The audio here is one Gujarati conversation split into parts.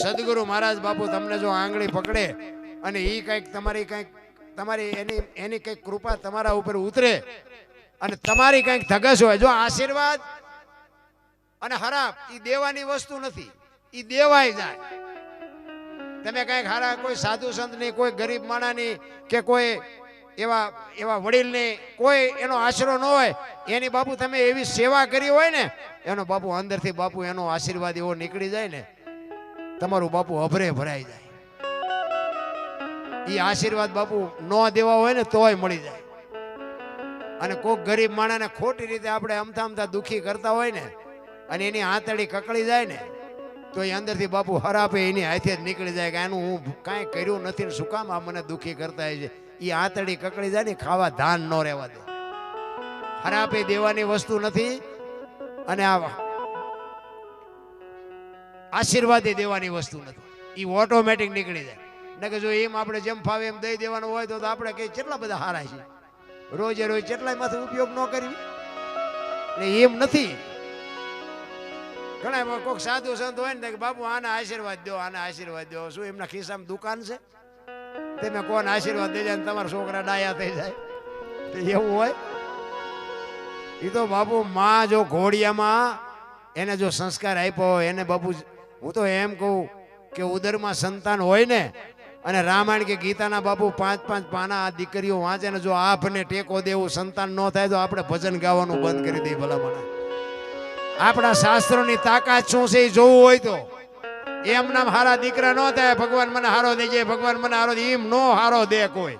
સદગુરુ મહારાજ બાપુ તમને જો આંગળી પકડે અને એ કંઈક તમારી કંઈક, તમારી એની એની કંઈક કૃપા તમારા ઉપર ઉતરે અને તમારી કંઈક ધગસ હોય, જો આશીર્વાદ અને હરાપ એ દેવાની વસ્તુ નથી એ દેવાય જાય. તમે કંઈક હારા, કોઈ સાધુ સંતની, કોઈ ગરીબ માણાની કે કોઈ એવા એવા વડીલની, કોઈ એનો આશરો ન હોય, એની બાપુ તમે એવી સેવા કરી હોય ને, એનો બાપુ અંદરથી બાપુ એનો આશીર્વાદ એવો નીકળી જાય ને તમારું બાપુ અભરે ભરાઈ જાય. એ આશીર્વાદ બાપુ ન દેવા હોય ને તોય મળી જાય. અને કોઈક ગરીબ માણસને ખોટી રીતે આપણે અમથા અમથા દુઃખી કરતા હોય ને, અને એની આંતળી કકળી જાય ને, તો એ અંદરથી બાપુ હરાપે એની હાથે જ નીકળી જાય કે આનું હું કાંઈ કર્યું નથી શું કામ આ મને દુઃખી કરતા હોય છે. એ આંતળી કકળી જાય ને ખાવા ધાન ન રહેવા દે. હરાપે દેવાની વસ્તુ નથી, અને આ આશીર્વાદે દેવાની વસ્તુ નથી. એ ઓટોમેટિક નીકળી જાય. ને કે જો એમ આપણે જેમ ફાવે એમ દઈ દેવાનું હોય તો આપણે કઈ કેટલા બધા હારા છે રોજે રોજ કેટલાયમાંથી ઉપયોગ ન કરવી ને એમ નથી. ઘણા કોઈક સાધુ સંત હોય ને કે બાપુ આના આશીર્વાદ દો, આના આશીર્વાદ દો. શું એમના ખિસ્સામાં દુકાન છે? તમે કોણ આશીર્વાદ દઈ જાય તમારા છોકરા ડાયા થઈ જાય. એવું હોય? એ તો બાપુ માં જો ઘોડિયામાં એને જો સંસ્કાર આપ્યો હોય, એને બાપુ હું તો એમ કહું કે ઉદરમાં સંતાન હોય ને, અને રામાયણ કે ગીતાના બાપુ પાંચ પાંચ પાના આ દીકરીઓ વાંચે ને જો આપને ટેકો દેવું, સંતાન ન થાય તો આપણે ભજન ગાવાનું બંધ કરી દઈએ ભલામણા. આપણા શાસ્ત્રોની તાકાત શું છે એ જોવું હોય તો. એમ નામ હારા દીકરા ન થાય, ભગવાન મને હારો દેજે ભગવાન મને હારો એમ નો હારો દે કોઈ.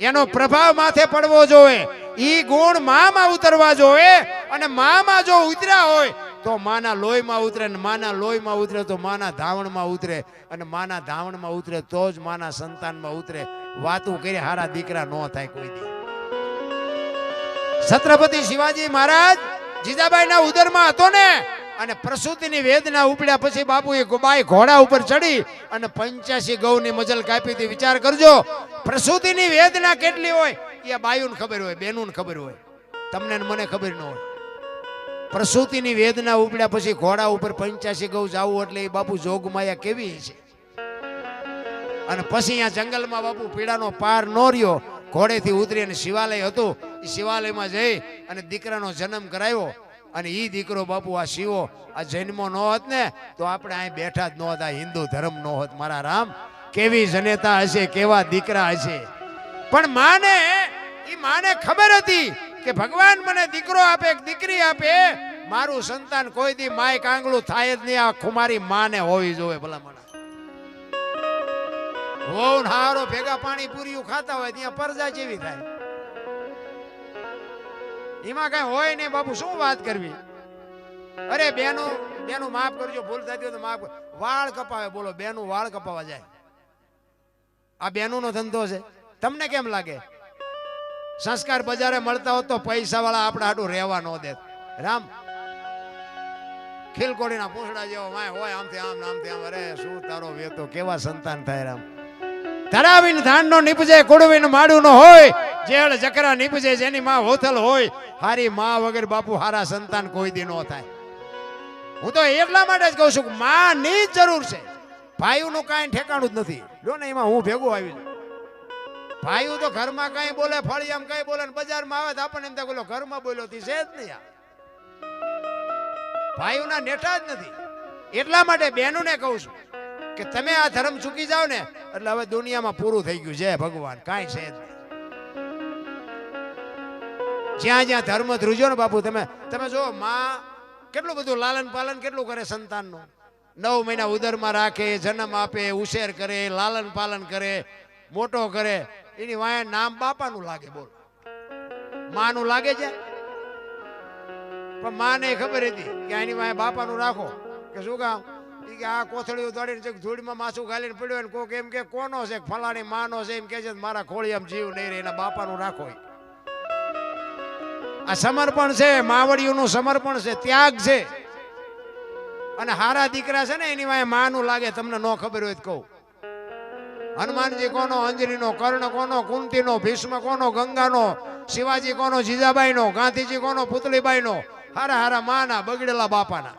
એનો પ્રભાવ માથે પડવો જોઈએ. ઈ ગુણ મામાં ઉતરવા જોઈએ, અને મામાં જો ઉતર્યા હોય તો માના લોહીમાં ઉતરે ને માના લોહીમાં ઉતરે તો માના ધાવણમાં ઉતરે અને માના ધાવણમાં ઉતરે તો જ માના સંતાનમાં ઉતરે. વાતું કરી હારા દીકરા ન થાય કોઈ દી. છત્રપતિ શિવાજી મહારાજ જીજાબાઈના ઉદરમાં હતો ને અને પ્રસૂતિની વેદના ઉપડ્યા પછી બાપુ એ બાઈ ઘોડા ઉપર ચડી અને પંચ્યાસી ગૌની મજલ કાપી હતી. વિચાર કરજો, પ્રસૂતિની વેદના કેટલી હોય? એ બાયુને ખબર હોય, બેનુને ખબર હોય. તમને મને ખબર ન હોય. પ્રસૂતિની વેદના ઉપડ્યા પછી ઘોડા ઉપર પંચ્યાસી ગૌ જાવું એટલે એ બાપુ જોગમાયા કેવી છે? અને પછી અહીંયા જંગલમાં બાપુ પીડાનો પાર ન રહ્યો. ઘોડેથી ઉતરી અને શિવાલય હતું. એ શિવાલયમાં જઈ અને દીકરાનો જન્મ કરાવ્યો. અને એ દીકરો બાપુ આ શિવો, આ જન્મો ન હોત ને, તો આપણે અહીં બેઠા જ ન હોત. હિન્દુ ધર્મ ન હોત. મારા રામ, કેવી જનેતા હશે, કેવા દીકરા હશે. પણ માને એ માને ખબર હતી કે ભગવાન મને દીકરો આપે દીકરી આપે, મારું સંતાન કોઈ દી માય કાંગળું થાય જ નહીં, આ ખુમારી માને હોવી જોવે ભલા મને હોવ હારો ભેગા પાણી પૂરીયું ખાતા હોય, ત્યાં પરજા જેવી થાય. એમાં કઈ હોય નહીં, બાપુ, શું વાત કરવી? અરે, બેનો, બેનું માફ કરજો, ભૂલ થતી હોય તો માફ વાળ કપાવે, બોલો, બેનું વાળ કપાવા જાય. આ બેનું નો ધંધો છે. તમને કેમ લાગે? સંસ્કાર બજારે મળતા હોત તો પૈસા વાળા આપણે હાટું રહેવા ન દે. રામ. ખીલકોડીના પૂંછડા જેવો માય હોય, આમથી આમ ને આમથી આમ. અરે, શું તારો વેતો? કેવા સંતાન થાય રામ? ધરાવીને ધાન નો નીપજે કુડવીને માડું નો હોય, જેળ જકરા નીપજે, જેની માં હોથલ હોય, હારી માં વગર બાપુ હારા સંતાન કોઈ દી નો થાય. હું તો એટલા માટે જ કહું છું માં ની જરૂર છે. ભાઈઓનું કાંઈ ઠેકાણું જ નથી. જો ને એમાં હું ભેગું આવી ભાઈઓ તો ઘરમાં કઈ બોલે, ફળિયામ કઈ બોલે બજારમાં આવે તો આપણને એમ થાય ઘરમાં બોલ્યો છે જ નહીં ભાઈઓના નેટા જ નથી. એટલા માટે બહેનોને કહું છું કે તમે આ ધર્મ ચૂકી જાઓ ને, એટલે હવે દુનિયામાં પૂરું થઈ ગયું. છે ભગવાન, કાંઈ છે જ નહીં. જ્યાં જ્યાં ધર્મ ધ્રુજો ને બાપુ, તમે તમે જો માં કેટલું બધું લાલન પાલન કેટલું કરે સંતાનનું? નવ મહિના ઉદરમાં રાખે, જન્મ આપે, ઉછેર કરે, લાલન પાલન કરે મોટો કરે. એની વાંહે નામ બાપાનું લાગે બોલ. માનું લાગે છે? પણ માને ખબર હતી કે એની વાંહે બાપાનું રાખો. કે શું કામ? એ કે આ કોથળી ઉતાડીને ધૂળમાં માસું ગાલીને પડ્યો ને કોક એમ કે, કોનો છે? ફલાણી માનો છે. એમ કે છે, મારા ખોળિયામાં જીવ નહીં રહે, એના બાપાનું રાખો આ સમર્પણ છે, માવડીઓનું સમર્પણ છે, ત્યાગ છે. અને હારા દીકરા છે ને, એની વાય માનું લાગે, તમને ન ખબર હોય તો કહું. હનુમાનજી કોનો અંજલીનો, કર્ણ કોનો, કુંતીનો, ભીષ્મ કોનો, ગંગાનો, શિવાજી કોનો, જીજાબાઈનો, ગાંધીજી કોનો, પુતળીબાઈનો, હારા હારા માના, બગડેલા બાપાના.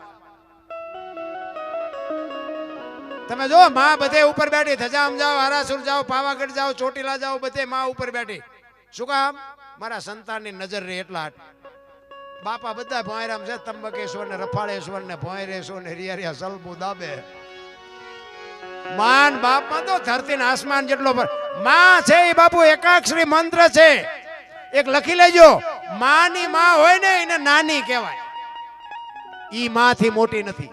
તમે જો, માં બધે ઉપર બેઠી થજામ જાઓ, હારાસુર જાઓ, પાવાગઢ જાઓ, ચોટીલા જાઓ, બધે માં ઉપર બેઠી. શું કામ? મારા સંતાનની નજર રહી એટલા બાપા બધા ભોંયરામ છે તંબકેશ્વર ને રફાળેશ્વર ને ભોંયરેશ્વર ને રિયરિયા, સલબુ, દાબે. માન બાપમાં તો ધરતી ને આસમાન જેટલો માં છે એ બાપુ એકાક્ષરી મંત્ર છે. એક લખી લેજો. માની માં હોય ને એને નાની કહેવાય. ઈ માંથી મોટી નથી.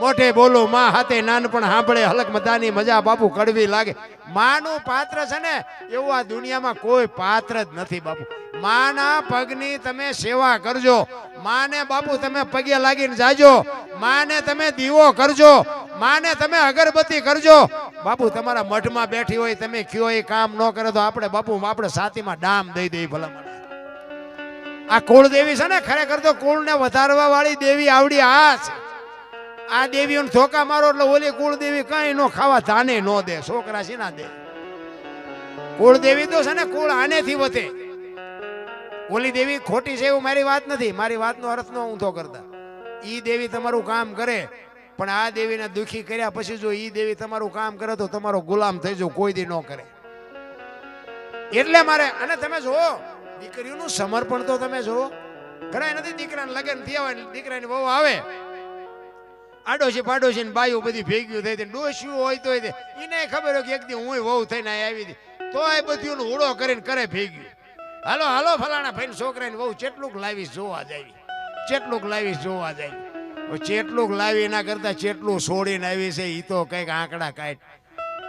મોઢે બોલો, માં હાથે નાનપણ સાંભળે, હલક મધાની મજા બાપુ કડવી લાગે. માનું પાત્ર છે ને, એવું આ દુનિયામાં કોઈ પાત્ર જ નથી બાપુ. માના પગની તમે સેવા કરજો. માને બાપુ તમે પગે લાગીને જાજો. માને તમે દીવો કરજો. માને તમે અગરબત્તી કરજો. બાપુ, તમારા મઠમાં બેઠી હોય, તમે કયો એ કામ ન કરે તો આપણે બાપુ આપણે સાતીમાં ડામ દઈ દઈ ભલામણ આ કુળદેવી છે ને, ખરેખર તો કુળને વધારવા વાળી દેવી આવડી આ છે. આ દેવીઓને ધોકા મારો એટલે ઓલી કુળદેવી કઈ નો ખાવા ધાને નો દે, છોકરા છે ના દે? કુળદેવી તો છે ને, કુળ આનેથી વધે. ઓલી દેવી ખોટી છે એવું મારી વાત નથી, મારી વાતનો અર્થ નો ઊંધો કરતા. ઈ દેવી તમારું કામ કરે, પણ આ દેવીને દુખી કર્યા પછી જો ઈ દેવી તમારું કામ કરે તો તમારો ગુલામ થઈ જાવ, કોઈ દી ન કરે. એટલે મારે, અને તમે જુઓ, દીકરીઓનું સમર્પણ તો તમે જુઓ. ઘણા નથી દીકરાને લગ્ન થયા હોય દીકરાની બહુ આવે આડોશી પાડોશી ને બાયું બધી ભેગ્યું થઈ ડોસ્યું હોય તો. એને ખબર હોય કે એક દી હું વહુ થઈને આવી હતી. તો એ બધું ઉડો કરીને કરે ભેગ્યું. હાલો હાલો, ફલાણા ભાઈ છોકરાને વહુ ચેટલુંક લાવી જોવા જાય ચેટલુંક લાવી જોવા જાય હવે ચેટલુંક લાવી એના કરતા ચેટલું છોડીને આવી છે એ તો કંઈક આંકડા કાઢ.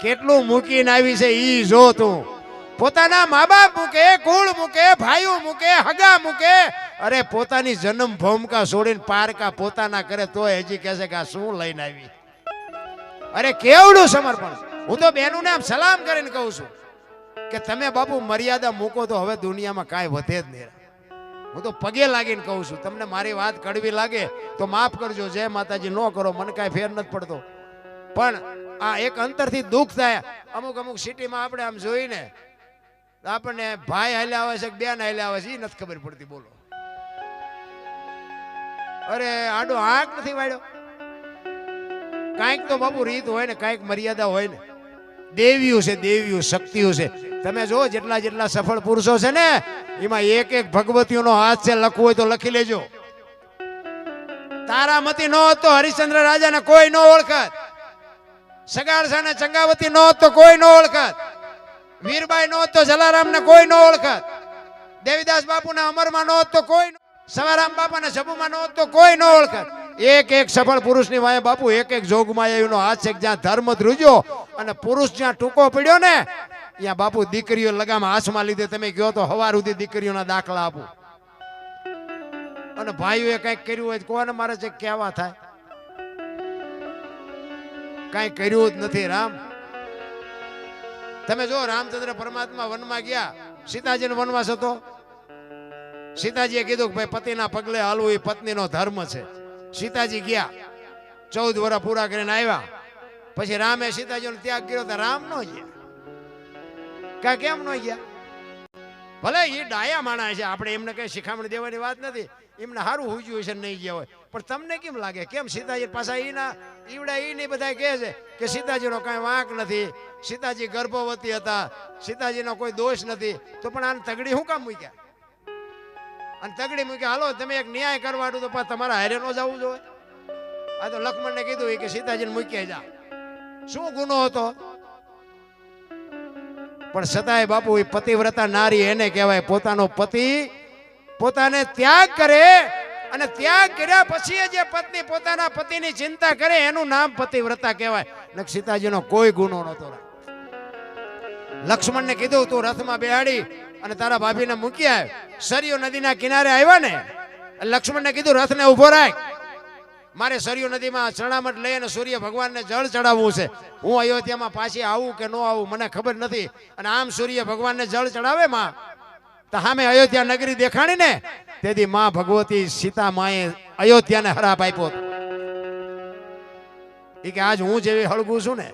કેટલું મૂકીને આવી છે એ જો તું. પોતાના મા બાપ મૂકે, કુળ મૂકે, ભાઈઓ મૂકે, હગા મૂકે. અરે પોતાની જન્મ ભૂમકા છોડીને પારકા પોતાના કરે તો હજી કહેશે કે આ શું લઈને આવી? અરે કેવડું સમર્પણ. હું તો બેનું આમ સલામ કરીને કહું છું કે તમે બાપુ મર્યાદા મૂકો તો હવે દુનિયામાં કાંઈ વધે જ નહીં. હું તો પગે લાગીને કહું છું, તમને મારી વાત કડવી લાગે તો માફ કરજો, જય માતાજી, ન કરો, મને કાંઈ ફેર નથી પડતો. પણ આ એક અંતરથી દુઃખ થાય. અમુક અમુક સિટીમાં આપણે આમ જોઈને આપણને ભાઈ હાલ્યા આવે છે બેન હાલ્યા આવે છે એ નથી ખબર પડતી, બોલો. અરે, આડો આંખ નથી વાળ્યો કાંઈક તો બાપુ રીત હોય ને, કાંઈક મર્યાદા હોય ને. દેવીઓ છે, દેવીઓ, શક્તિઓ છે. તમે જો જેટલા જેટલા સફળ પુરુષો છે ને, એમાં એક એક ભગવતીઓનો હાથ છે, લખવું હોય તો લખી લેજો. તારામતી નો હતો હરિશ્ચંદ્ર રાજાને કોઈ નો ઓળખત. સગારસા ને ચંગાવતી નો હતો કોઈ નો ઓળખત. વીરબાઈ નો તો જલારામ ને કોઈ નો ઓળખત. દેવીદાસ બાપુ ને અમરમાં નો તો કોઈ સવારામ બાપા ને સબુમાં નો તો કોઈ નો ઓળખત. એક એક સફળ પુરુષની વાય બાપુ, એક એક જોગમાં એનો હાથ છે જ્યાં ધર્મ ધ્રુજ્યો અને પુરુષ જ્યાં ટૂંકો પડ્યો ને, ત્યાં બાપુ દીકરીઓ લગામ હાથમાં લીધે. તમે કહો તો હવાર સુધી દીકરીઓના દાખલા આપું. અને ભાઈઓએ કંઈક કર્યું હોય કોને મારે છે કેવા થાય? કાંઈ કર્યું જ નથી, રામ. તમે જો રામચંદ્ર પરમાત્મા વનમાં ગયા, સીતાજીનો વનવાસ હતો? સીતાજીએ કીધું કે ભાઈ, પતિના પગલે હાલવું એ પત્નીનો ધર્મ છે. સીતાજી ગયા, ચૌદ વર્ષ પૂરા કરીને આવ્યા. પછી રામે સીતાજીનો ત્યાગ કર્યો તો રામ નો ગયા. કા કેમ નો ગયા? ભલે એ ડાયા માણા છે, આપણે એમને કઈ શિખામણ દેવાની વાત નથી. એમને સારું હુજ્યું છે નહીં ગયા હોય. પણ તમને કેમ લાગે? કેમ સીતાજી પાછા એના ઈવડા એ નહીં બધા કહે છે કે સીતાજીનો કાંઈ વાંક નથી? સીતાજી ગર્ભવતી હતા. સીતાજીનો કોઈ દોષ નથી. તો પણ આને તગડી શું કામ મૂક્યા? અને તગડી મૂક્યા. હાલો, તમે એક ન્યાય કરવા તો પાછા તમારા હારે નો જવું જોઈએ. આ તો લક્ષ્મણને કીધું કે સીતાજીને મૂક્યા જા. શું ગુનો હતો? પણ છતાંય બાપુ એ પતિવ્રતા નારી એને કહેવાય. પોતાનો પતિ પોતાને ત્યાગ કરે અને ત્યાગ કર્યા પછી જે પત્ની પોતાના પતિની ચિંતા કરે એનું નામ પતિવ્રતા કહેવાય. ને સીતાજીનો કોઈ ગુનો નહોતો લક્ષ્મણને કીધું, તું રથમાં બેહાડી અને તારા ભાભીને મૂકી આવ. સરયુ નદીના કિનારે આવ્યા ને લક્ષ્મણને કીધું, રથને ઊભો રાખ. મારે સરયુ નદીમાં ચણામટ લઈ અને સૂર્ય ભગવાનને જળ ચડાવવું છે. હું અયોધ્યામાં પાછી આવું કે ન આવું મને ખબર નથી. અને આમ સૂર્ય ભગવાનને જળ ચડાવે માં. તો સામે અયોધ્યા નગરી દેખાણી ને, તેથી માં ભગવતી સીતા માએ અયોધ્યાને હરાપ આપ્યો એ કે, આજ હું જેવી હળગું છું ને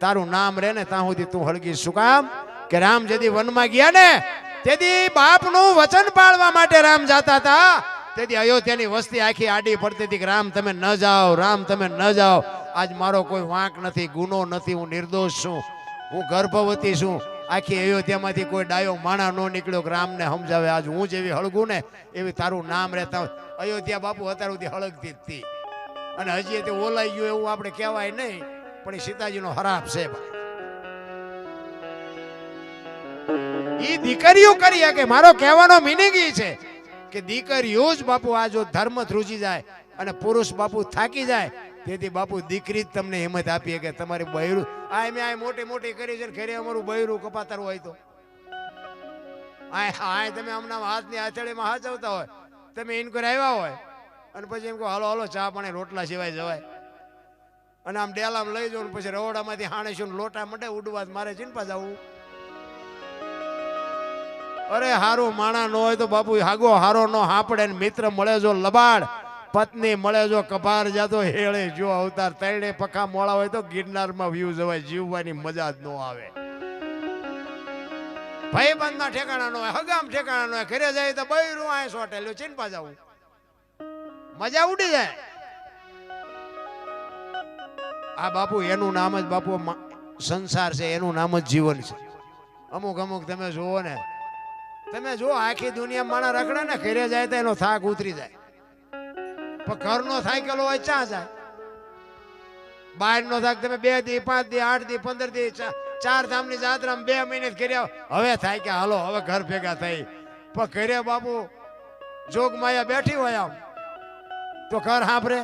તારું નામ રે ને ત્યાં સુધી તું હળગી શું કામ? કે રામ જેથી વનમાં ગયા ને તેથી બાપનું વચન પાળવા માટે રામ જાતા હતા. તેથી અયોધ્યાની વસ્તી આખી આડી પડતી હતી કે રામ તમે ન જાઓ, રામ તમે ન જાઓ. આજ મારો કોઈ વાંક નથી, ગુનો નથી, હું નિર્દોષ છું. હું ગર્ભવતી છું. આખી અયોધ્યામાંથી કોઈ ડાયો માણા ન નીકળ્યો કે રામને સમજાવે. આજ હું જેવી હળગું ને, એવી તારું નામ રહેતા અયોધ્યા બાપુ અત્યાર સુધી હળગતી હતી. અને હજી તે ઓલાઈ ગયું એવું આપણે કહેવાય નહીં. પણ સીતાજીનો હરાપ છે એ દીકરીઓ કરી શકે. મારો કહેવાનો મિનિંગ એ છે કે દીકરીઓ જ બાપુ આ જો ધર્મ ધ્રુજી જાય અને પુરુષ બાપુ થાકી જાય, તેથી બાપુ દીકરી જ તમને હિંમત આપીએ કે તમારી બહેરું આ મેં આ મોટી મોટી કરી છે ખેરે અમારું બહેરું કપાતર હોય તો. આ તમે હમણાં હાથની આચળીમાં હાચવતા હોય. તમે ઇન્કર આવ્યા હોય. અને પછી એમ કહો, હાલો હાલો, ચા પાણી રોટલા સિવાય જવાય. અને આમ ડેલામાં લઈ જવું પછી રવડામાંથી હાણે છું લોટા મંડે ઉડવા મારે ચિંપા જવું અરે હારું માણા નો હોય તો બાપુ, હાગો હારો નો હાપડે મિત્ર મળે જો લબાડ, પત્ની મળે જો કપાર જાતો હેળે જો અવતાર તૈણે પખા મોળા હોય તો ગિરનારમાં વ્યૂ જવાય, જીવવાની મજા જ ન આવે. ભાઈબંધના ઠેકાણા નો હોય, હગામ ઠેકાણા નો હોય, ઘરે જાય તો બૈરું આ સોટેલું ચિંપા જવું મજા ઉડી જાય. આ બાપુ, એનું નામ જ બાપુ સંસાર છે, એનું નામ જ જીવન છે. અમુક અમુક તમે જુઓ ને, તમે જો આખી દુનિયા માણા રખડે ને, ઘરે જાય તો એનો થાક ઉતરી જાય. પણ ઘરનો સાયકલ હોય ચા જાય? બહારનો થાક તમે બે દી, પાંચ દી, આઠ દી, પંદર દી ચાર ધામની જાત્રામાં બે મહિને કર્યા હવે થાય કે હાલો, હવે ઘર ભેગા થઈ. પણ ઘરે બાપુ જોગ માયા બેઠી હોય આમ. તો ઘર સાંભળે?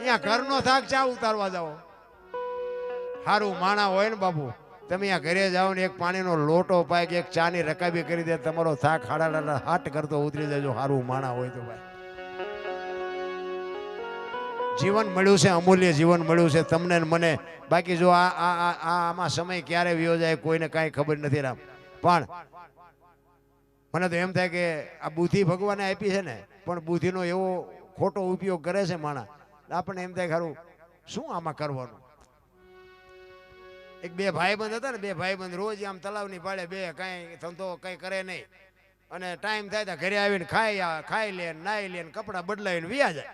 અહીંયા ઘરનો થાક ચા ઉતારવા જાઓ. સારું માણા હોય ને બાપુ, તમે અહીંયા ઘરે જાઓ ને એક પાણીનો લોટો પાય કે એક ચાની રકાબી કરી દે, તમારો થાક હાડા હાટ કરતો ઉતરી જાય સારું માણા હોય તો ભાઈ. જીવન મળ્યું છે, અમૂલ્ય જીવન મળ્યું છે. તમને મને, બાકી જો આ આ આમાં સમય ક્યારે વ્યો જાય કોઈને કાંઈ ખબર નથી રામ. પણ મને તો એમ થાય કે આ બુદ્ધિ ભગવાને આપી છે ને, પણ બુદ્ધિનો એવો ખોટો ઉપયોગ કરે છે માણા. આપણને એમ થાય ખરું, શું આમાં કરવાનું? એક બે ભાઈબંધ હતા ને, બે ભાઈબંધ રોજ આમ તલાવની પાડે બે, કાંઈ ધંધો કંઈ કરે નહીં. અને ટાઈમ થાય તો ઘરે આવીને ખાઈ ખાઈ લે, નાઈ લે ને કપડાં બદલાવીને વ્યા જાય.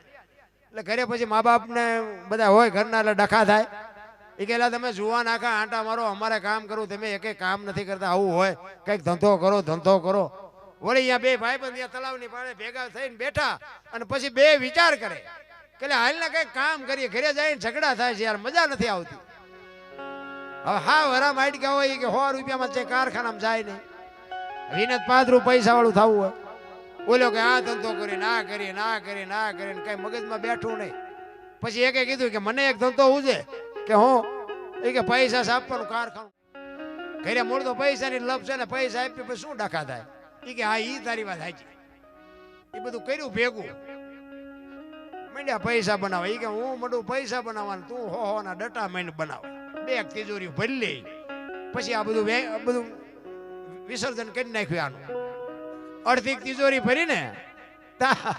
એટલે ઘરે પછી મા બાપને બધા હોય ઘરના, એટલે ડખા થાય. એ કહેલા તમે જુવા નાખા આંટા મારો, અમારે કામ કરવું, તમે એક કામ નથી કરતા, આવું હોય. કંઈક ધંધો કરો ધંધો કરો. વળી અહીંયા બે ભાઈબંધ તલાવ તલાવની પાડે ભેગા થઈને બેઠા અને પછી બે વિચાર કરે. કે હાલ ને કઈ કામ કરીએ, ઘરે જઈને ઝઘડા થાય છે યાર, મજા નથી આવતી. હવે હા, વરા માઇટ ગયા હોય કે સો રૂપિયામાં જે કારખાનામાં જાય નહીં. વિનત પાંચ પૈસા વાળું થવું હોય. બોલ્યો કે આ ધંધો કરી ના કરી ના કરી ના કરી કઈ મગજમાં બેઠું નહીં. પછી એકે કીધું કે મને એક ધંધો ઉજે કે હું, એ કે પૈસા આપવાનું કારખાનું. ઘરે મૂળ તો પૈસાની લપ છે ને પૈસા આપી પછી શું ડખા થાય? એ કે હા એ તારી વાત સાચી. એ બધું કર્યું, ભેગું. મંડ્યા પૈસા બનાવે. એ કે હું મોટું પૈસા બનાવવાનું, તું હો હો ના ડટા માંડ બનાવે. બે તિજોરી ભરી લે પછી આ બધું બધું વિસર્જન કરી નાખ્યું આનું. અડધી તિજોરી ભરીને તા,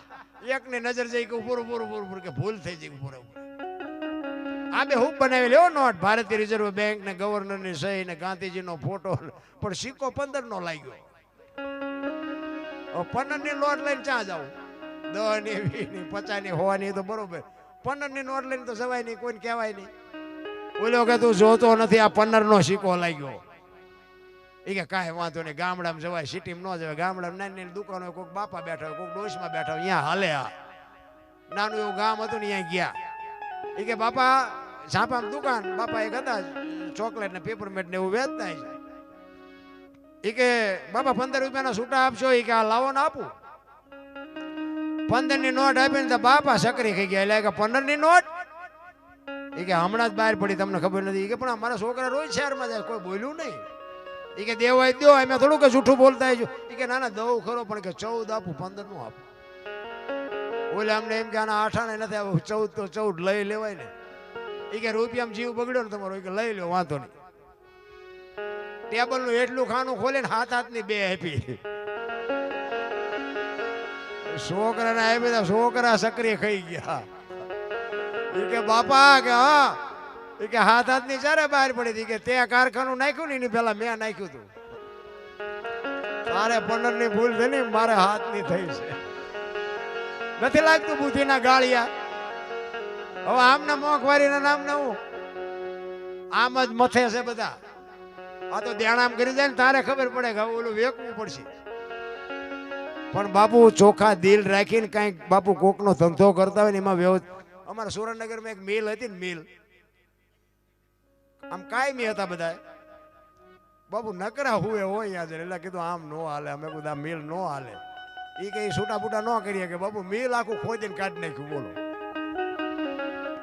એકની નજર જઈ કે પૂરું પૂરું પૂરું પૂરું કે ભૂલ થઈ જઈ પૂરું આ બે હું બનાવી લેવો નોટ ભારતીય રિઝર્વ બેંક ને ગવર્નરની સહી ને ગાંધીજીનો ફોટો. પણ સિક્કો પંદર નો લાગ્યો. પંદરની નોટ લઈને ચા જાવું દસની વીસ હોવાની તો બરોબર. પંદરની નોટ લઈને તો જવાય નહીં કોઈને કહેવાય નહીં. બોલ્યો કે તું જોતો નથી આ પંદર નો સિક્કો લાગ્યો. એ કે કાંઈ વાંધો નહીં ગામડામાં જવાય સિટીમાં ન જવાય ગામડામાં નાની નાની દુકાનો હોય, કોઈક બાપા બેઠા હોય કોઈક ડોશમાં બેઠા હોય અહીંયા હાલે આ. નાનું એવું ગામ હતું ને અહીંયા ગયા. એ કે બાપા ઝાપામાં દુકાન બાપા એક હતા ચોકલેટ ને પેપરમેટ ને એવું વેચતા એ કે બાપા પંદર રૂપિયાના છૂટા આપશો એ કે આ લાવો ને આપું. પંદરની નોટ આપીને તો બાપા સકરી ખાઈ ગયા. એટલે કે પંદરની નોટ? એ કે હમણાં જ બહાર પડી, તમને ખબર નથી. કે પણ અમારા છોકરા રોજ શહેરમાં જાય, કોઈ બોલ્યું નહીં. એ કે દેવાય દો એમ થોડું કે જૂઠું બોલતા હોય એ કે ના ના, દઉં ખરો, પણ કે ચૌદ આપું પંદરનું આપું. ઓલે અમને એમ કે આના આઠાણે નથી આવું, ચૌદ તો ચૌદ લઈ લેવાય ને. એ કે રૂપિયામાં જીવ બગડ્યો ને તમારો એ કે લઈ લો વાંધો નહીં. ટેબલનું એટલું ખાનું ખોલે ને હાથ હાથની બે આપી. છોકરાને આવી બધા છોકરા સક્રિય ખાઈ ગયા. એ કે, બાપા, કે હા. એ કે, હાથ હાથની ચારે બહાર પડી હતી. કે, તે કારખાનું નાખ્યું ને પેલા મેં નાખ્યું હતું તારે પંદરની ભૂલ થઈ ને, મારે હાથની થઈ છે. નથી લાગતું બુદ્ધિ ના ગાળિયા? હવે આમના મોંઘવારીના નામ ને હું? આમ જ મથે છે બધા. આ તો આમ કરી જાય ને, તારે ખબર પડે કે ઓલું વેકવું પડશે. પણ બાપુ ચોખા દિલ રાખીને કાંઈક બાપુ કોકનો ધંધો કરતા હોય ને એમાં વ્યવ અમારા સુરેન્દ્રનગરમાં એક મિલ હતી ને મિલ. આમ કાયમી હતા બધા બાપુ નકરા હુએ હોય યાદ એટલે કીધું આમ નો હાલે, અમે બધા મિલ નો હાલે. એ કઈ છૂટા બૂટા ન કરીએ કે બાપુ મિલ આખું ખોદીને કાઢી નાખ્યું, બોલો.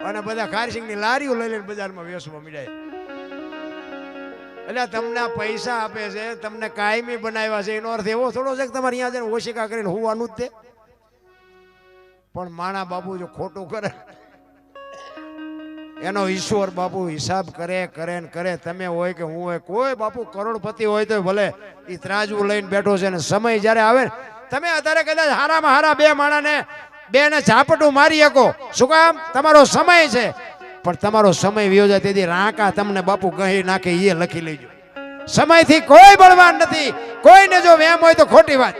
અને બધા ખારસિંગની લારીઓ લઈ લઈને બજારમાં વેચવા મળ્યા એટલે તમને પૈસા આપે છે, તમને કાયમી બનાવ્યા છે, એનો અર્થ એવો થોડો છે કે તમારે અહીંયા જઈને ઓશિકા કરીને હોવાનું જ તે. પણ માણા બાપુ જો ખોટું કરે, એનો ઈશ્વર બાપુ હિસાબ કરે કરે ને કરે, તમે હોય કે હું હોય, કોઈ બાપુ કરોડપતિ હોય તો ભલે એ ત્રાજવું લઈને બેઠો છે ને સમય જ્યારે આવે ને, તમે અત્યારે કદાચ હારામાં હારા બે માણાને બે ને ઝાપટું મારી શકો. શું કામ? તમારો સમય છે. પણ તમારો સમય વ્યો જાય તેથી રાંકા તમને બાપુ કહી નાખે એ લખી લેજો. સમયથી કોઈ બળવાન નથી. કોઈને જો વેમ હોય તો ખોટી વાત.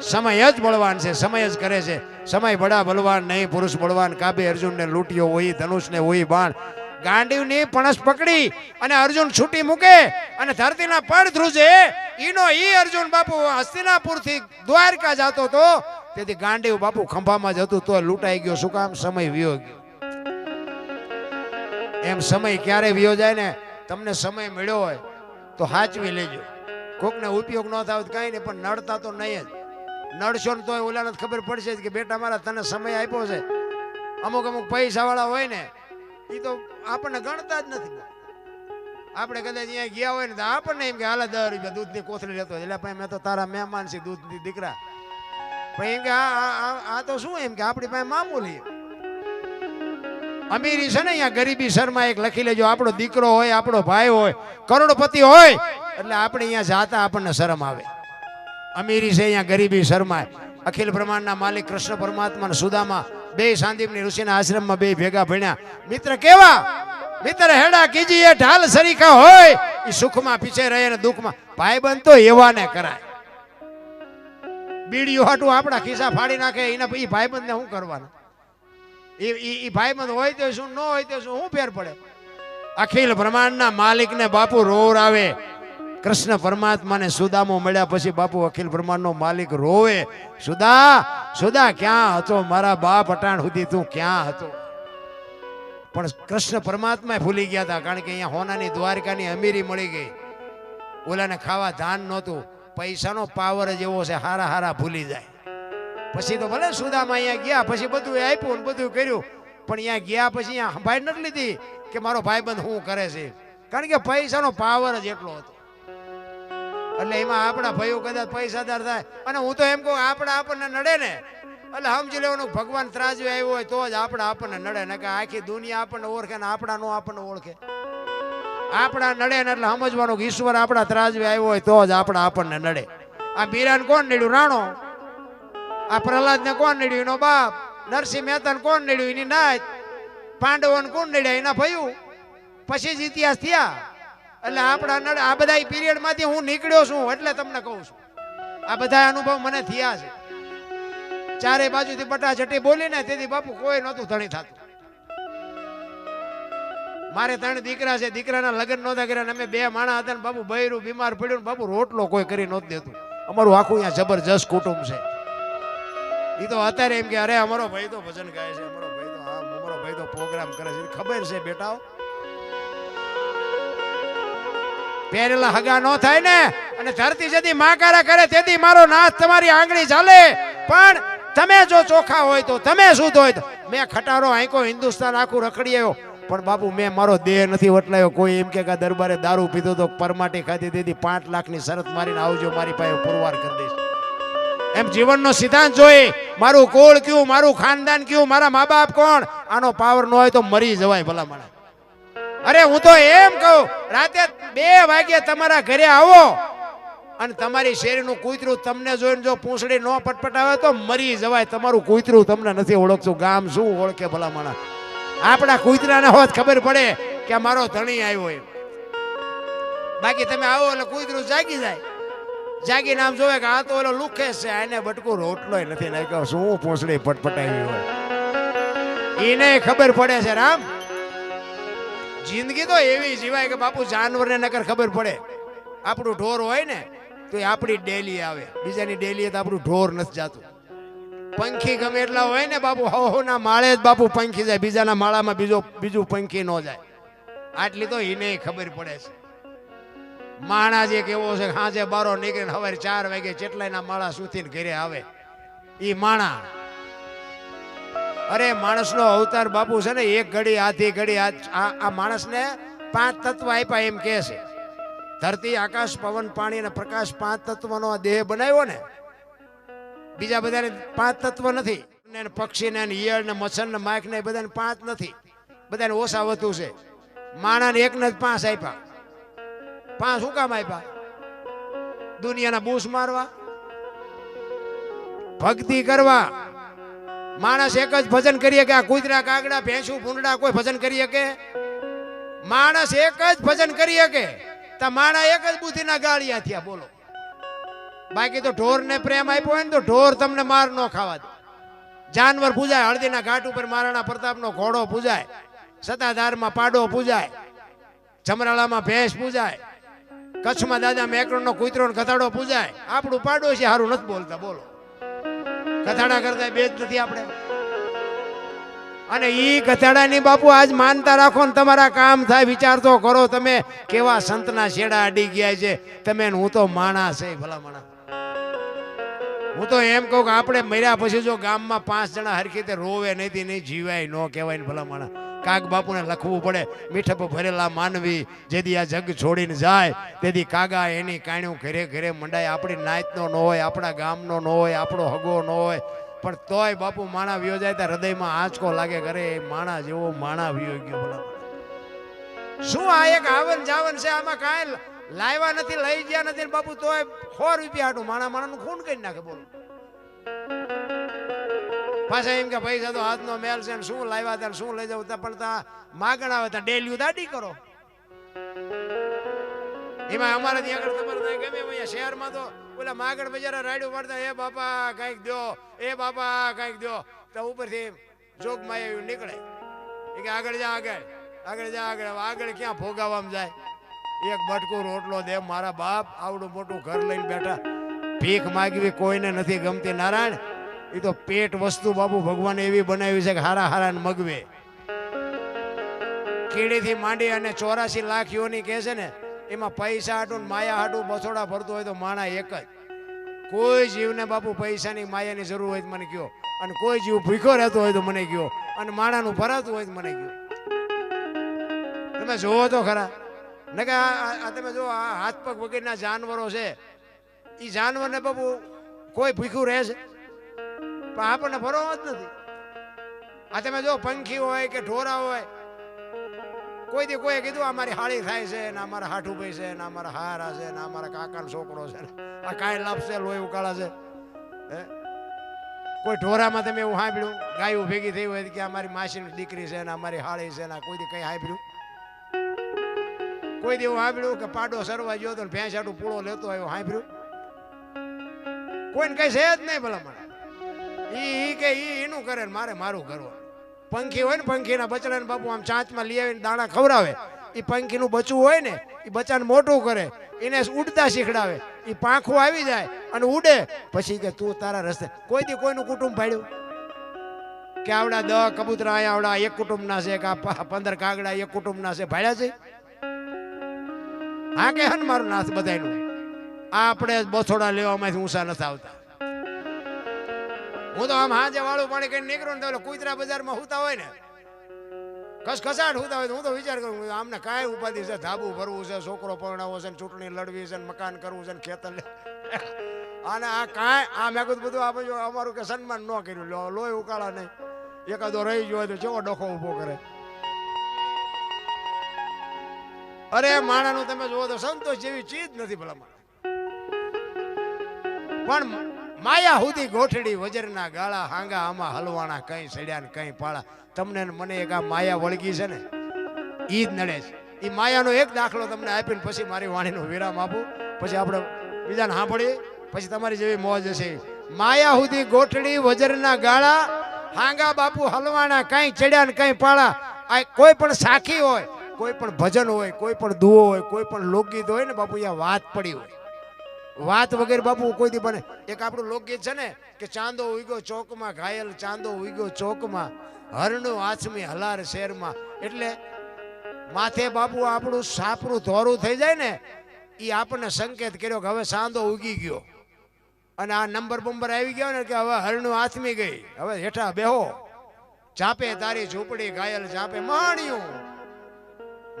સમય જ બળવાન છે, સમય જ કરે છે. સમય બડા બળવાન નહીં, પુરુષ બળવાન. કાબે અર્જુનને લૂંટ્યો હોય, ધનુષને હોય, બાણ. ગાંડીવની પણસ પકડી અને અર્જુન છૂટી મૂકે અને ધરતીના પડ ધ્રુજે. ઈનો ઈ અર્જુન બાપુ હસ્તિનાપુરથી દ્વારકા જતો તો તેથી ગાંડીવ બાપુ ખંભામાં જ હતું તો લૂંટાઈ ગયો. શું કામ? સમય વિયો ગયો એમ સમય ક્યારે વ્યો જાય ને, તમને સમય મળ્યો હોય, તો હાચવી લેજો. કોકને ઉપયોગ ન થાય તો કાંઈ નહીં, પણ નડતા તો નહીં જ. નડશો ને તોય ઓલાને ખબર પડશે કે, બેટા, મારા તને સમય આપ્યો છે. અમુક અમુક પૈસાવાળા હોય ને એ તો આપણને ગણતા જ નથી. આપણે કદાચ અહીંયા ગયા હોય ને, તો આપણને એમ કે, હાલે, દસ રૂપિયા દૂધની કોથળી લેતો. એટલે ભાઈ, મેં તો તારા મહેમાન છે દૂધની દીકરા. પણ એમ કે આ તો શું એમ કે, આપણી પાસે મામૂલી. અમીરી છે ને અહીંયા ગરીબી શર્મા એક લખી લેજો, આપણો દીકરો હોય, આપણો ભાઈ હોય, કરોડપતિ હોય, એટલે આપણે અહીંયા જાતા આપણને શરમ આવે. અમીરી છે અહીંયા ગરીબી શર્મા. અખિલ બ્રહ્માંડના માલિક કૃષ્ણ પરમાત્મા સુદામા, બે સાંદીપની ઋષિના આશ્રમમાં બે ભેગા ભણ્યા. મિત્ર કેવા? મિત્ર હેડા કીજી એ ઢાલ સરીખા હોય એ સુખમાં પીછે રહે ને દુઃખમાં. ભાઈબંધ તો એવા ને કરાય. બીડીયું હાટું આપણા ખિસ્સા ફાડી નાખે, એના ભાઈબંધને શું કરવાનું? એ એ ભાઈબંધ હોય તો શું, ન હોય તો શું શું ફેર પડે? અખિલ બ્રહ્માંડના માલિકને બાપુ રોર આવે. કૃષ્ણ પરમાત્માને સુદામો મળ્યા પછી બાપુ અખિલ બ્રહ્માંડનો માલિક રોવે. સુદા સુદા, ક્યાં હતો? મારા બાપ અટાણ સુધી તું ક્યાં હતો? પણ કૃષ્ણ પરમાત્મા ભૂલી ગયા હતા, કારણ કે અહીંયા હોનાની દ્વારકાની અમીરી મળી ગઈ. ઓલાને ખાવા ધાન નહોતું. પૈસાનો પાવર જ એવો છે, હારા હારા ભૂલી જાય. પછી તો ભલે સુદામાં અહીંયા ગયા, પછી બધું આપ્યું બધું કર્યું, પણ અહીંયા ગયા પછી અહીંયા સંભાળ નથી લીધી કે મારો ભાઈબંધ શું કરે છે. કારણ કે પૈસાનો પાવર જ એટલો હતો. એટલે એમાં આપણા ભાઈઓ કદાચ પૈસાદાર થાય. અને હું તો એમ કહું આપણા આપણને નડે ને. એટલે સમજી લેવાનું ભગવાન ત્રાજવે આવ્યો હોય તો જ આપણા આપણને નડે. ને કે આખી દુનિયા આપણને ઓળખે ને આપણા નો આપણને ઓળખે. આપણા નડે ને એટલે સમજવાનું કે ઈશ્વર આપણા ત્રાજવે આવ્યો હોય તો જ આપણા આપણને નડે. આ બીરાને કોણ નડ્યું? રાણો. આ પ્રહલાદ ને કોણ નડ્યું? એનો બાપ. નરસિંહ મહેતા ને કોણ નડ્યું? એની નાચ પાંડવો ને કોણ નડ્યા? એના ભયું. પછી જ ઇતિહાસ થયા. એટલે આપણા નડ આ બધા પીરિયડમાંથી હું નીકળ્યો છું એટલે તમને કહું છું. આ બધા અનુભવ મને થયા છે. ચારે બાજુથી બટાચટી બોલીને તેથી બાપુ કોઈ નહોતું ધણી થતું. મારે ત્રણ દીકરા છે. દીકરાના લગ્ન નહોતા કર્યા અમે બે માણા હતા ને બાપુ બૈરું બીમાર પડ્યું બાપુ રોટલો કોઈ કરી નહોતું દેતું. અમારું આખું અહીંયા જબરજસ્ત કુટુંબ છે. તો અત્યારે એમ કે, અરે, અમારો ભાઈ તો ભજન ગાય છે, અમારો ભાઈ તો આમ અમારો ભાઈ તો પ્રોગ્રામ કરે છે. ખબર છે, બેટા. પહેરેલા હગા નો થાય ને, અને ધરતી જતી માકારા કરે તેથી મારો નાથ તમારી આંગળી ચાલે. પણ તમે જો ચોખા હોય તો, તમે શુદ્ધ હોય તો. મેં ખટારો આંકો હિન્દુસ્તાન આખું રખડી આવ્યો. પણ બાપુ, મેં મારો દેહ નથી વટલાયો. કોઈ એમ કે દરબારે દારૂ પીધો તો પરમાટી ખાધી દીધી પાંચ લાખની શરત મારીને આવજો, મારી પાસે પુરવાર કરી દઈશ. એમ જીવનનો સિદ્ધાંત જોઈ, મારું કુળ કયું, મારું ખાનદાન કયું, મારા મા બાપ કોણ? આનો પાવર ન હોય તો મરી જવાય ભલા મને અરે હું તો એમ કહું, રાતે બે વાગે તમારા ઘરે આવો અને તમારી શેરીનું કૂતરું તમને જોઈને જો પૂંછડી ન પટપટાવે તો મરી જવાય. તમારું કૂતરું તમને નથી ઓળખતું. ગામ શું ઓળખે ભલા માણસ? આપણા કૂતરાને હોત ખબર પડે કે મારો ધણી આવ્યો એમ. બાકી તમે આવો એટલે કૂતરું જાગી જાય. જાગીને નામ જોવે કે આ તો ઓલો લુખે છે એને બટકું રોટલોય નથી નાખ્યો. શું પોસડી પટપટાવી હોય એને ખબર પડે છે રામ. જિંદગી તો એવી જીવાય કે બાપુ જાનવરને નકર ખબર પડે. આપણું ઢોર હોય ને, તો એ આપણી ડેલી આવે. બીજાની ડેલી તો આપણું ઢોર નથી જાતું. પંખી ગમે એટલા હોય ને બાપુ હો ના માળે જ બાપુ પંખી જાય. બીજાના માળામાં બીજો, બીજું પંખી ન જાય. આટલી તો એને ખબર પડે છે. માણા જે કેવો છે સાંજે બારો નીકળીને હવે ચાર વાગે ચેટલાયના માળા સુધીને ઘરે આવે, ઈ માણા. અરે, માણસનો અવતાર બાપુ છે ને, એક ઘડી, આધી ઘડી, આ- માણસને પાંચ તત્વ આપ્યા એમ કહે છે. ધરતી, આકાશ, પવન, પાણી અને પ્રકાશ પાંચ તત્વનો દેહ બનાવ્યો ને, બીજા બધાને પાંચ તત્વ નથી. ને પક્ષીને ઈયળ ને મચ્છર ને માખ ને બધાને પાંચ નથી. બધાને ઓછા વધુ છે. માણાને એકને જ પાંચ આપ્યા. પાંચ શું કામ આપ્યા દુનિયાના બૂસ મારવા? ભક્તિ કરવા? માણસ એક જ ભજન કરીએ કે આ કૂતરા કાગડા, ભેંસું ભૂંડા કોઈ ભજન કરીએ કે? માણસ એક જ ભજન કરીએ કે? તા માણા એક જ બુદ્ધિના ગાળિયા થયા, બોલો. બાકી તો ઢોરને પ્રેમ આપ્યો હોય ને તો ઢોર તમને માર ન ખાવા દે. જાનવર પૂજાય હળદીના ઘાટ ઉપર મહારાણા પ્રતાપનો ઘોડો પૂજાય સતાધારમાં પાડો પૂજાય, જમરાળામાં ભેંસ પૂજાય કચ્છમાં દાદા મેકરણનો કૂતરો ને ગધાડો પૂજાય. આપણું પાડોશી સારું નથી બોલતા, બોલો. કથાડા કરતા બે જ નથી આપણે. અને ઈ કથાડાની બાપુ આજ માનતા રાખો ને તમારા કામ થાય, વિચાર તો કરો તમે કેવા સંતના છેડા અડી ગયા છે. તમે હું તો માણા છે, ભલા માણા. હું તો એમ કહું કે આપણે મર્યા પછી જો ગામમાં પાંચ જણા હરખી રીતે રોવે નહીં નહીં જીવાય, ન કહેવાય ને ભલા માણા. કાગ બાપુને લખવું પડે. મીઠપ ભરેલા માનવી જેદી આ જગ છોડીને જાય તેથી કાગા એની કાણ્યું ઘરે ઘરે મંડાય. આપણી નાયતનો ન હોય, આપણા ગામનો ન હોય, આપણો હગો ન હોય. પણ તોય બાપુ માણા વ્યો જાય ત્યાં હૃદયમાં આંચકો લાગે ઘરે, એ માણા જેવો માણા વ્યો ગયો બોલા શું આ એક આવન જાવન છે? આમાં કાંઈ લાવ્યા નથી, લઈ ગયા નથી બાપુ તોય સો રૂપિયા હાટું માણા માણાનું ખૂન કરી નાખે બોલો. પાછા એમ કે પૈસા તો હાથનો મેલ છે શું લાવ્યા હતા શું લઈ જવું? તા પણ માગણ આવે ત્યાં ડેલી દાડી કરો. એમાં અમારે ત્યાં આગળ તમારે ત્યાં ગમે અહીંયા શહેરમાં તો ઓલા માગણ બજારા રાડ્યું મારતા એ બાપા, કાંઈક દો એ બાપા, કાંઈક દો તો ઉપરથી જોગમાં એવું નીકળે. એ કે, આગળ જા, આગળ આગળ જા, આગળ આગળ ક્યાં ભોગાવવામાં જાય? એક બટકો રોટલો દે, મારા બાપ આવડું મોટું ઘર લઈને બેઠા. ભીખ માગવી કોઈને નથી ગમતી, નારાયણ એ તો પેટ વસ્તુ બાપુ ભગવાને એવી બનાવી છે કે હારા હારા ને મગવે. કીડીથી માંડી અને ચોરાસી લાખ યોની કહે છે ને, એમાં પૈસા હાટું માયા હાટું બસોડા ભરતું હોય તો માણા એક જ. કોઈ જીવને બાપુ પૈસાની માયાની જરૂર હોય તો મને કયો. અને કોઈ જીવ ભૂખ્યો રહેતો હોય તો મને કયો. અને માણાનું ભરાતું હોય તો મને કયો. તમે જોવો તો ખરા. ને કે તમે જો આ હાથ પગ વગેરેના જાનવરો છે. એ જાનવરને બાપુ કોઈ ભૂખ્યું રહે છે? પણ આપણને ફરવા જ નથી. આ તમે જો પંખી હોય કે ઢોરા હોય કોઈ દી કોઈ કીધું, આ મારી હાળી થાય છે, ને અમારા હાઠું ભાઈ છે, ને અમારા હારા છે, ને અમારા મારા કાકાનો છોકરો છે આ કાંઈ લાપશે, લોહી ઉકાળા છે. કોઈ ઢોરામાં તમે એવું સાંભળ્યું ગાયું ભેગી થઈ હોય કે અમારી મારી માસીની દીકરી છે, ને અમારી હાળી છે, ને કોઈ દી કંઈ સાંભળ્યું કોઈ દી એવું સાંભળ્યું કે પાડો સરવા ગયો તો ભેંસાડું પૂળો લેતો આવ્યો સાંભળ્યું કોઈને કઈ છે જ નહીં ભલામણ. ઈ કે ઈ એનું કરે ને મારે મારું કરવું પંખી હોય ને પંખીના બચડાને બાપુ આમ ચાંચમાં લઈ આવીને દાણા ખવડાવે. એ પંખીનું બચવું હોય ને એ બચ્ચાને મોટું કરે. એને ઉડતા શીખડાવે. એ પાંખું આવી જાય અને ઉડે. પછી કે તું તારા રસ્તે, કોઈ દી કોઈનું કુટુંબ ભાડ્યું? કે આવડા દહ કબૂતરા અહીંયા આવડા, એક કુટુંબના છે કે પંદર કાગડા, એક કુટુંબના છે, ભાડ્યા છે? હા કે હન મારું નાથ બધાયનું? આ આપણે બથોડા લેવામાંથી ઊંચા નથી આવતા. હું તો આમ હાજે વાળું પાણી કઈ નીકળું ને તો કુતરા બજારમાં હુતા હોય ને ખસખસાટ હુતા હોય હું તો વિચાર કરું આમને કાંઈ ઉપાધિ છે, ધાબુ ભરવું છે, છોકરો પરણાવો છે ચૂંટણી લડવી છે મકાન કરવું છે ખેતર અને આ કાંઈ, આ મેં કીધું બધું આપણે અમારું કે સન્માન ન કર્યું. લો, લોહી ઉકાળા નહીં. એકાદો રહી ગયો તો ચેવો ડોખો ઊભો કરે. અરે, માણાનું તમે જુઓ તો સંતોષ જેવી ચીજ નથી ભલા પણ માયા સુધી ગોઠડી વજરના ગાળા હાંગા, આમાં હલવાણા કઈ સડ્યા ને કઈ પાળા. તમને મને એક આ માયા વળગી છે ને, ઈ જ નડે છે. એ માયાનો એક દાખલો તમને આપીને પછી મારી વાણીનો વિરામ આપું. પછી આપણે બીજાને સાંભળીએ. પછી તમારી જેવી મોજ હશે. માયા સુધી ગોઠડી વજરના ગાળા, હાંગા બાપુ હલવાના કઈ ચડ્યા ને કઈ પાળા. આ કોઈ પણ સાખી હોય, કોઈ પણ ભજન હોય, કોઈ પણ દુઓ હોય, કોઈ પણ લોકગીત હોય ને બાપુ, અહીંયા વાત પડી હોય. વાત વગેરે બાપુ કોઈ દી બને. એક આપણું લોકગીત છે ને, કે ચાંદો ઉગ્યો ચોકમાં, ઘાયલ ચાંદો ઉગ્યો ચોકમાં, હરણો આછમી હલાર શેરમાં. એટલે માથે બાપુ આપણું સાપરું ધોરું થઈ જાય ને એ આપણને સંકેત કર્યો કે હવે સાંદો ઉગી ગયો. અને આ નંબર બંબર આવી ગયો ને કે હવે હરણું આથમી ગઈ. હવે હેઠા બેહો. ચાપે તારી ઝૂંપડી ઘાયલ ચાપે મહાણિયું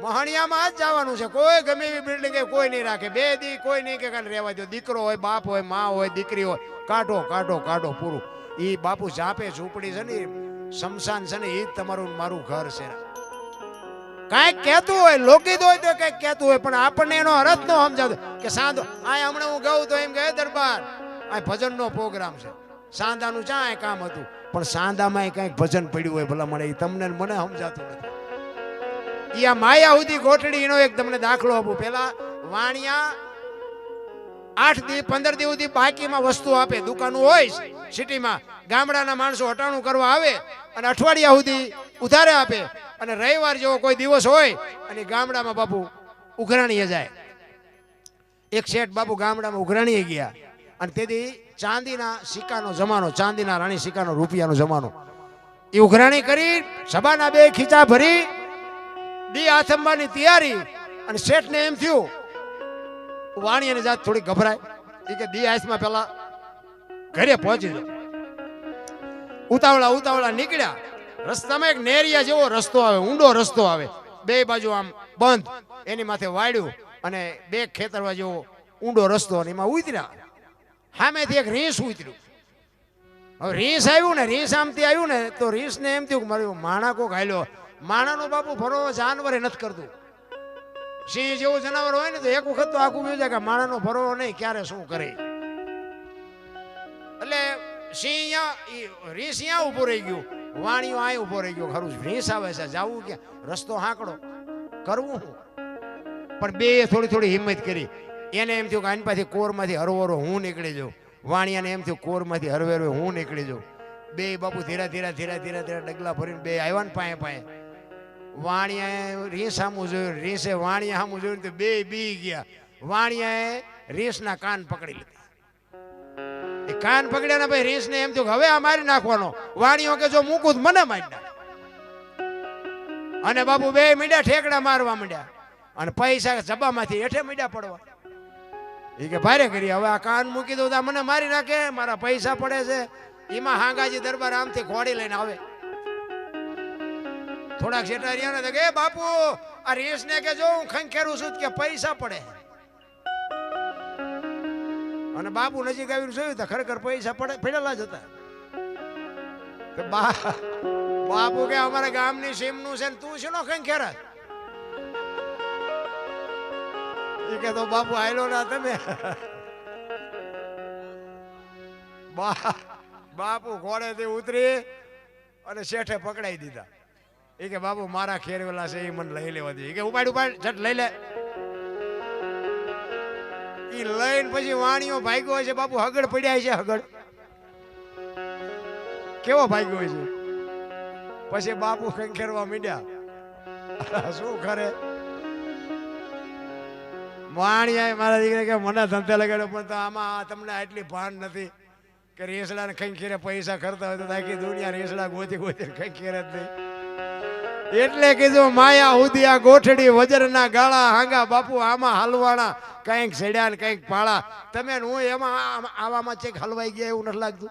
મહાણિયામાં જ જવાનું છે. કોઈ ગમે એવી બિલ્ડિંગ કોઈ નહીં રાખે. બે દી કોઈ નહીં કે કાલે રહેવા દો. દીકરો હોય, બાપ હોય, મા હોય, દીકરી હોય. કાઢો કાઢો કાઢો પૂરું. એ બાપુ જાપે, ઝૂંપડી છે ને શમશાન છે ને એ જ તમારું મારું ઘર છે. કાંઈક કહેતું હોય લોકિત હોય તો કંઈક કહેતું હોય, પણ આપણને એનો અર્થ ન સમજાતો. કે સાંધો આ હમણાં હું ગઉં તો એમ કહે દરબાર. આ ભજનનો પ્રોગ્રામ છે. સાંધાનું ચા કામ હતું? પણ સાંધામાં કંઈક ભજન પડ્યું હોય ભલા મને એ તમને મને સમજાતું નથી. ઈ આ માયા સુધી ગોઠડીનો એક તમને દાખલો આપું. પેલા વાણિયા આઠ દી, પંદર દી સુધી બાકીમાં વસ્તુ આપે. દુકાનો હોય સિટીમાં. ગામડાના માણસો હટાણું કરવા આવે અને અઠવાડિયા સુધી ઉધારે આપે. અને રવિવાર જેવો કોઈ દિવસ હોય અને ગામડામાં બાપુ ઉઘરાણીએ જાય. એક શેઠ બાપુ ગામડામાં ઉઘરાણીએ ગયા. અને તેથી ચાંદીના સિક્કાનો જમાનો, ચાંદીના રાણી સિક્કાનો રૂપિયાનો જમાનો. એ ઉઘરાણી કરી, સભાના બે ખીચા ભરી દી આથંબાની તૈયારી. અને શેઠને એમ થયું વાણીની જાત થોડી ગભરાય. એ કે, દી આસમાં પેલા ઘરે પહોંચી જાય ઉતાવળા ઉતાવળા નીકળ્યા. રસ્તામાં એક નેરિયા જેવો રસ્તો આવે, ઊંડો રસ્તો આવે. બે બાજુ આમ બંધ. એની માથે વાળ્યું અને બે ખેતરવા જેવો ઊંડો રસ્તો અને એમાં ઉતર્યા. સામેથી એક રીસ ઉતર્યું. હવે રીસ આવ્યું ને રીસ આમથી આવ્યું ને, તો રીંસને એમ થયું કે મારું માણા કોક હાલ્યો. માણાનો બાપુ ભરો જાનવરે નથી કરતું. સિંહ જેવું જનાવર હોય ને તો એક વખત તો આખું બીજું કે માણાનો ભરો નહીં, ક્યારે શું કરે? એટલે સિંહ રીસ અહીંયા ઊભો રહી ગયું. વાણીઓ અહીં ઊભો રહી ગયો. ખરું રીસ આવે છે. જાવું ક્યાં? રસ્તો હાંકડો. કરવું હું? પણ બે થોડી થોડી હિંમત કરી. એને એમ થયું કે આની પાછી કોરમાંથી હરવરો હું નીકળી જાઉં. વાણિયાને એમ થયું કોરમાંથી હરવેરો હું નીકળી જાઉં. બે બાપુ ધીરા ધીરા ધીરા ધીરા ધીરા ડગલા ભરીને બે આવ્યા ને પાએ પાએ વાણિયાએ રીસ સામું જોયું, રીસે વાણિયા સામું જોયું તો બે બી ગયા. વાણિયાએ રીસના કાન પકડી લીધા. એ કાન પકડ્યા ને ભાઈ રીસને એમ થયું હવે આ મારી નાખવાનો. વાણિયો કે જો મૂકું તો મને મારી નાખ. અને બાપુ બે મીડા ઠેકડા મારવા માંડ્યા. અને પૈસા જબામાંથી હેઠે મીડા પડવા. એ કે ભારે કરી, હવે આ કાન મૂકી દઉં તો મને મારી નાખે, મારા પૈસા પડે છે. એમાં હાંગાજી દરબાર આમથી ઘોડી લઈને આવે. થોડાક શેઠા રહ્યા ને તો કે બાપુ, આ રેસ ને કે જો હું ખંખેરું છું કે પૈસા પડે. અને બાપુ નજીક આવીને જોયું તો ખરેખર પૈસા પડે પડેલા જ હતા. બાપુ કે અમારા ગામની સીમનું છે ને તું છે નો ખંખેરા એ કે તો બાપુ આયલો ના તમે. બાપુ ઘોડેથી ઉતરી અને શેઠે પકડાઈ દીધા. એ કે બાપુ મારા ખેરવેલા છે એ મને લઈ લેવા દે. કે, ઉપાડ ઉપાડ, ઝટ લઈ લે. ઈ લઈને પછી વાણીઓ ભાગ્યો હોય છે બાપુ હગડ પડ્યા છે, હગડ. કેવો ભાગ્યો છે? પછી બાપુ ખંખેરવા મીડ્યા શું કરે? વાણિયા મારા દીકરા કે મને ધંધે લગાડ્યો પણ આમાં તમને આટલી ભાન નથી કે રેસડા ને ખંખેરે પૈસા ખર્ચા હોય તો આખી દુનિયા રેસડા ગોતી ગોતી ખંખેરે જ નહીં. એટલે કીધું માયા હુદી આ ગોઠડી, વજરના ગાળા, હાંગા, બાપુ, આમાં હલવાણા કંઈક સડ્યા ને કંઈક પાળા તમે હું એમાં આવામાં ચેક હલવાઈ ગયા એવું નથી લાગતું?